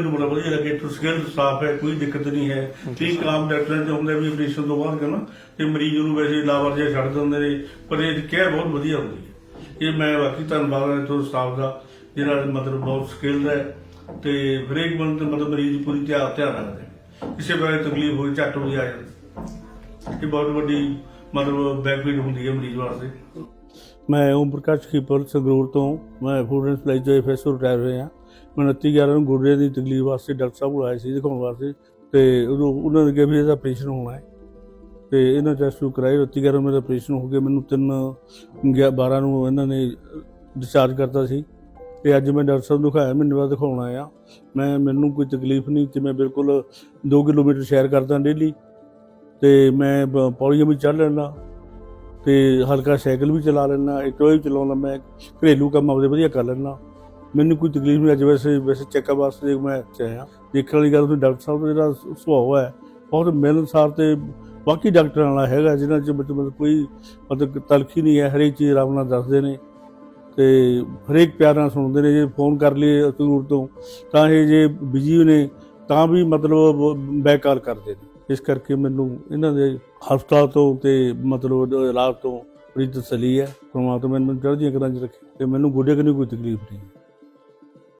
ਮੈਨੂੰ ਬੜਾ ਵਧੀਆ ਲੱਗਿਆ ਟੂ ਸਕਿੱਲ ਸਟਾਫ ਹੈ ਕੋਈ ਦਿੱਕਤ ਨਹੀਂ ਹੈ। ਠੀਕ ਕਾਮ ਡਾਕਟਰਾਂ ਦੇ ਹੁੰਦੇ ਵੀ ਆਪਰੇਸ਼ਨ ਤੋਂ ਬਾਅਦ ਕਹਿੰਦਾ ਤੇ ਮਰੀਜ਼ ਨੂੰ ਵੈਸੇ ਲਾਵਰ ਜਿਹਾ ਛੱਡ ਦਿੰਦੇ ਨੇ ਪਰ ਇਹ ਕੇਅਰ ਬਹੁਤ ਵਧੀਆ ਹੁੰਦੀ ਹੈ। ਇਹ ਮੈਂ ਵਾਕਈ ਧੰਨਵਾਦ ਹੈ ਤੋਂ ਸਟਾਫ ਦਾ ਜਿਹੜਾ ਮਤਲਬ ਬਹੁਤ ਸਕਿੱਲ ਹੈ ਤੇ ਹਰੇਕ ਬੰਦੇ ਮਤਲਬ ਮਰੀਜ਼ ਪੂਰੀ ਧਿਆਨ ਧਿਆਨ ਰੱਖਦੇ ਨੇ। ਕਿਸੇ ਵੇਲੇ ਤਕਲੀਫ ਹੋਈ ਝੱਟ ਹੋ ਆ ਜਾਂਦੀ। ਇਹ ਬਹੁਤ ਵੱਡੀ ਮਤਲਬ ਬੈਨੀਫਿਟ ਹੁੰਦੀ ਹੈ ਮਰੀਜ਼ ਵਾਸਤੇ। ਮੈਂ ਓਮ ਪ੍ਰਕਾਸ਼ ਖੀਪਰ ਸੰਗਰੂਰ ਤੋਂ, ਮੈਂ ਫੂਡ ਐਂਡ ਸਪਲਾਈ ਤੋਂ ਐਫਐਸਓ ਰਿਟਾਇਰ ਹੋਇਆ ਮੈਂ 29 11 ਨੂੰ ਗੁਰਦੇ ਦੀ ਤਕਲੀਫ ਵਾਸਤੇ ਡਾਕਟਰ ਸਾਹਿਬ ਕੋਲ ਆਏ ਸੀ ਦਿਖਾਉਣ ਵਾਸਤੇ ਤੇ ਉਦੋਂ ਉਹਨਾਂ ਨੇ ਕਿਹਾ ਵੀ ਇਹਦਾ ਆਪਰੇਸ਼ਨ ਹੋਣਾ ਹੈ। ਤੇ ਇਹਨਾਂ ਟੈਸਟ ਨੂੰ ਕਰਾਏ 29 11 ਮੇਰਾ ਆਪਰੇਸ਼ਨ ਹੋ ਗਿਆ, ਮੈਨੂੰ 3 12 ਨੂੰ ਇਹਨਾਂ ਨੇ ਡਿਸਚਾਰਜ ਕਰਤਾ ਸੀ। ਤੇ ਅੱਜ ਮੈਂ ਡਾਕਟਰ ਸਾਹਿਬ ਨੂੰ ਦਿਖਾਇਆ, ਮੈਨੂੰ ਬਾਅਦ ਦਿਖਾਉਣ ਆਇਆ। ਮੈਂ, ਮੈਨੂੰ ਕੋਈ ਤਕਲੀਫ ਨਹੀਂ ਤੇ ਮੈਂ ਬਿਲਕੁਲ 2 ਕਿਲੋਮੀਟਰ ਸੈਰ ਕਰਦਾ ਡੇਲੀ ਤੇ ਮੈਂ ਬ- ਪੌੜੀਆਂ ਵੀ ਚੜ੍ਹ ਲੈਂਦਾ। ਤੇ ਹਲਕਾ ਸਾਈਕਲ ਵੀ ਚਲਾ ਲੈਣਾ ਐਕਟਿਵਾ ਵੀ ਚਲਾਉਂਦਾ, ਮੈਂ ਘਰੇਲੂ ਕੰਮ ਆਪਦੇ ਵਧੀਆ ਕਰ ਲੈਣਾ ਮੈਨੂੰ ਕੋਈ ਤਕਲੀਫ ਨਹੀਂ, ਅੱਜ ਵੈਸੇ ਵੈਸੇ ਚੈੱਕਅਪ ਵਾਸਤੇ ਮੈਂ ਇੱਥੇ ਆਇਆ ਦੇਖਣ ਵਾਲੀ ਗੱਲ ਤੁਸੀਂ ਡਾਕਟਰ ਸਾਹਿਬ ਦਾ ਜਿਹੜਾ ਸੁਭਾਅ ਹੈ ਬਹੁਤ ਮਿਲਣਸਾਰ ਤੇ ਬਾਕੀ ਡਾਕਟਰਾਂ ਨਾਲ ਹੈਗਾ, ਜਿਨ੍ਹਾਂ ਚ ਮਤਲਬ ਕੋਈ ਮਤਲਬ ਤਲਖੀ ਨਹੀਂ ਹੈ ਹਰੇਕ ਚੀਜ਼ ਆਰਾਮ ਨਾਲ ਦੱਸਦੇ ਨੇ। ਤੇ ਹਰੇਕ ਪਿਆਰ ਨਾਲ ਸੁਣਦੇ ਨੇ, ਜੇ ਫੋਨ ਕਰ ਲਈਏ ਦੂਰ ਤੋਂ, ਤਾਂ ਇਹ ਜੇ ਬਿਜ਼ੀ ਨੇ, ਤਾਂ ਵੀ ਮਤਲਬ, ਬੈਕ ਕਾਲ ਕਰਦੇ ਨੇ। ਇਸ ਕਰਕੇ ਮੈਨੂੰ ਇਹਨਾਂ ਦੇ ਹਸਪਤਾਲ ਤੋਂ ਤੇ ਮਤਲਬ ਇਲਾਜ ਤੋਂ ਬੜੀ ਤਸੱਲੀ ਹੈ, ਪਰਮਾਤਮਾ ਮੈਨੂੰ ਚੜ੍ਹਦੀਆਂ ਕਰਾਂ ਚ ਰੱਖੇ ਤੇ ਮੈਨੂੰ ਗੋਡੇ ਕਨੀ ਕੋਈ ਤਕਲੀਫ ਨਹੀਂ